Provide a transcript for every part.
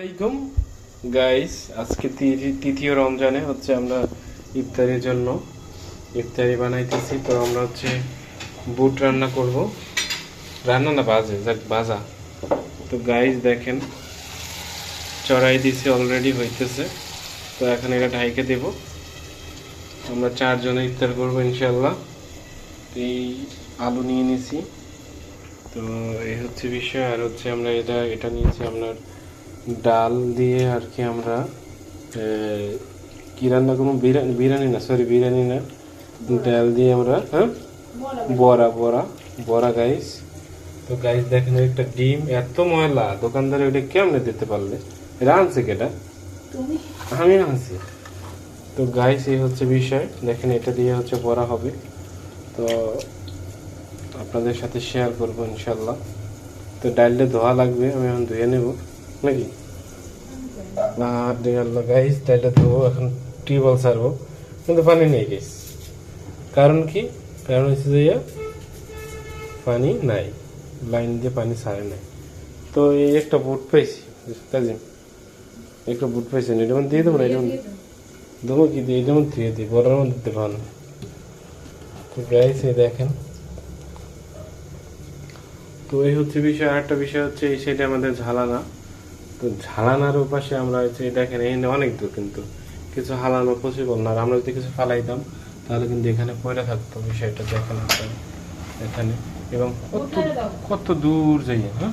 আসসালামাইকুম গাইস আজকে তৃতীয় রমজানে, হচ্ছে আমরা ইফতারির জন্য ইফতারি বানাইতেছি। তো আমরা হচ্ছে বুট রান্না করব। রান্না না, বাজে, যাক ভাজা তো গাইস দেখেন, চড়াই দিছি অলরেডি হইতেছে। তো এখন এটা ঢাইকে দেব। আমরা চারজনে ইফতার করব ইনশাল্লাহ এই আলু নিয়ে নিছি। তো এই হচ্ছে বিষয়, আর হচ্ছে আমরা এটা এটা নিয়েছি আপনার ডাল দিয়ে আর কি আমরা কি রান্না করব? বিরিয়ানি বিরিয়ানি না সরি বিরিয়ানি না। ডাল দিয়ে আমরা হ্যাঁ? বড়া বড়া বড়া গাইস তো গাইস দেখেন একটা ডিম এত ময়লা। দোকানদার ওটা কেমনে দিতে পারলে? এটা আনছে কেটা? আমি আনছি। তো গাইস এই হচ্ছে বিষয়। দেখেন এটা দিয়ে হচ্ছে বড়া হবে। তো আপনাদের সাথে শেয়ার করব ইনশাল্লাহ। তো ডালটা ধোয়া লাগবে আমি এখন ধুয়ে নেব। নাকি? আর আল্লাহ গাইস ডালটা ধোবো এখন টিউবওয়েল সারবো কিন্তু পানি নেই গাইস কারণ কি? কারণ হচ্ছে যে পানি নাই। লাইন দিয়ে পানি ছাড়ে নাই। তো এই একটা বুট পাইছি কাজিম একটা বুট পাইছি, এটা মানে দিয়ে দেবো না, এটা মানে- দেবো কি দিয়ে? এটা মধ্যে দিয়ে দিই বড়ার মধ্যে পারো না। তো গাইস এই দেখেন। তো এই হচ্ছে বিষয়, আরেকটা বিষয় হচ্ছে, এই সাইডে আমাদের ঝালানা। তো ঝালানার পাশে আমরা হচ্ছে এই দেখেন এখানে অনেক দূর কিন্তু। কিছু হালানো পসিবল না। আমরা যদি কিছু ফালাইতাম তাহলে কিন্তু এখানে পড়ে থাকতো বিষয়টা দেখেন আপনারা এখানে। এবং কত কত দূর যাই হ্যাঁ?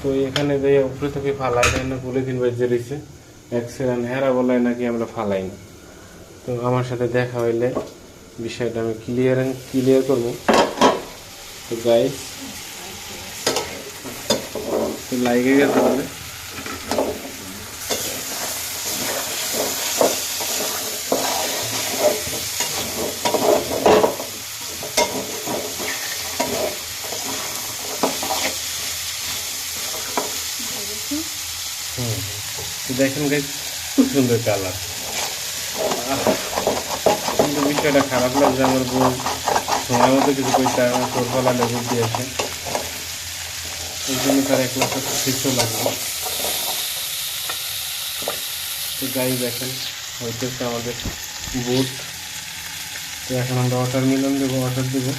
তো এখানে যাই উপরে থেকে ফালাই দেয় না বলে দিন বাজে রয়েছে। অ্যাক্সিডেন্ট হেরা বলায় নাকি আমরা ফালাই না। তো আমার সাথে দেখা হইলে বিষয়টা আমি ক্লিয়ার ক্লিয়ার করব। তো গাইস তো লাইগে গেছে বলে দেখেন গাইস খুব সুন্দর কালার কিন্তু বিষয়টা খারাপ লাগছে আমার বউ। সময় মতো কিছু পয়সা তোর ফলা লেবু দিয়েছে। এই জন্য তার এক লাখ ফিক্সও লাগবে। তো গাই দেখেন হইতেছে আমাদের বুট তো এখন আমরা ওয়াটার মিলন দেবো ওয়াটার দেবো।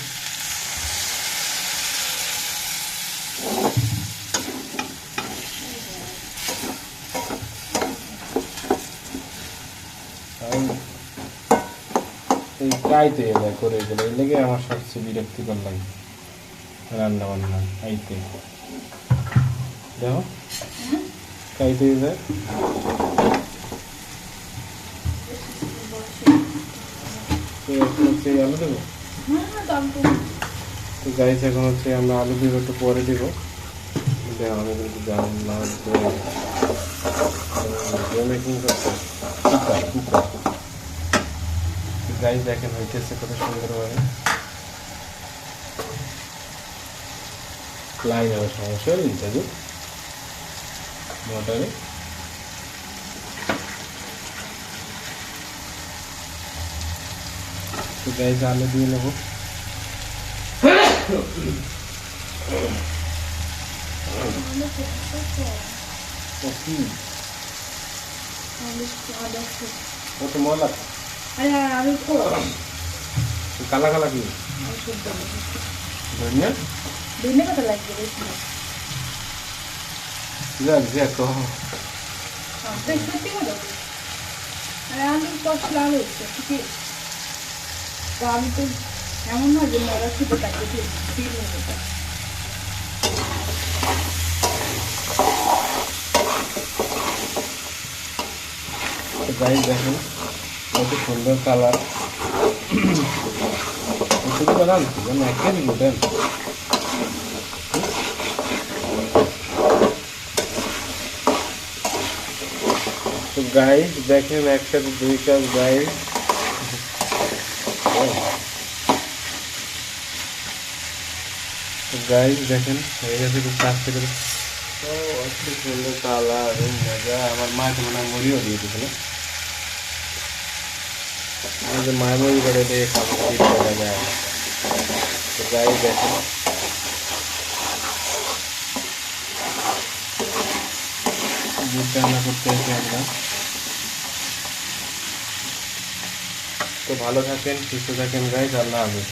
এই গাইতে এলে করে গেলে লেগে আমার সবচেয়ে বিরক্তিকর লাগে। রান্না বান্না খাইতে। দেখো খাইতে যায় আলু দেবো? তো গাইছে এখন হচ্ছে আমরা আলু দেবো, একটু পরে দেবো। দেখো আমি কিন্তু জানি না মেকিং করতে কুকার কুকার। গাইজ দেখেন হইতেছে কত সুন্দরভাবে। লাইন সমস্যা হলে ইত্যাদি মোটরে আলু দিয়ে নেব কালা কালা কি ধনিয়া দিনে কত লাগবে বেশি যাক যাক তো বেশ সত্যি কথা আরে আমি কষ্ট লাভ হচ্ছে ঠিক আমি তো এমন না যে মরা শুধু তাকে ফিল হতে গাইজ দেখেন কত সুন্দর কালার শুধু বানান যেন একে তো গাইজ দেখেন একসাথে দুই কাজ গাইজ গাইজ দেখেন হয়ে গেছে খুব কাছ থেকে ও এত সুন্দর কালার মজা আমার মা তো মনে হয় মুড়িও দিয়ে দিছিল আমাদের মায়ের মুড়ি করে দিয়ে খাব শীত করা যায় তো গাইজ দেখেন বুট রান্না করতে এসে আমরা। তো ভালো থাকেন সুস্থ থাকেন গাইজ আল্লাহ হাফেজ।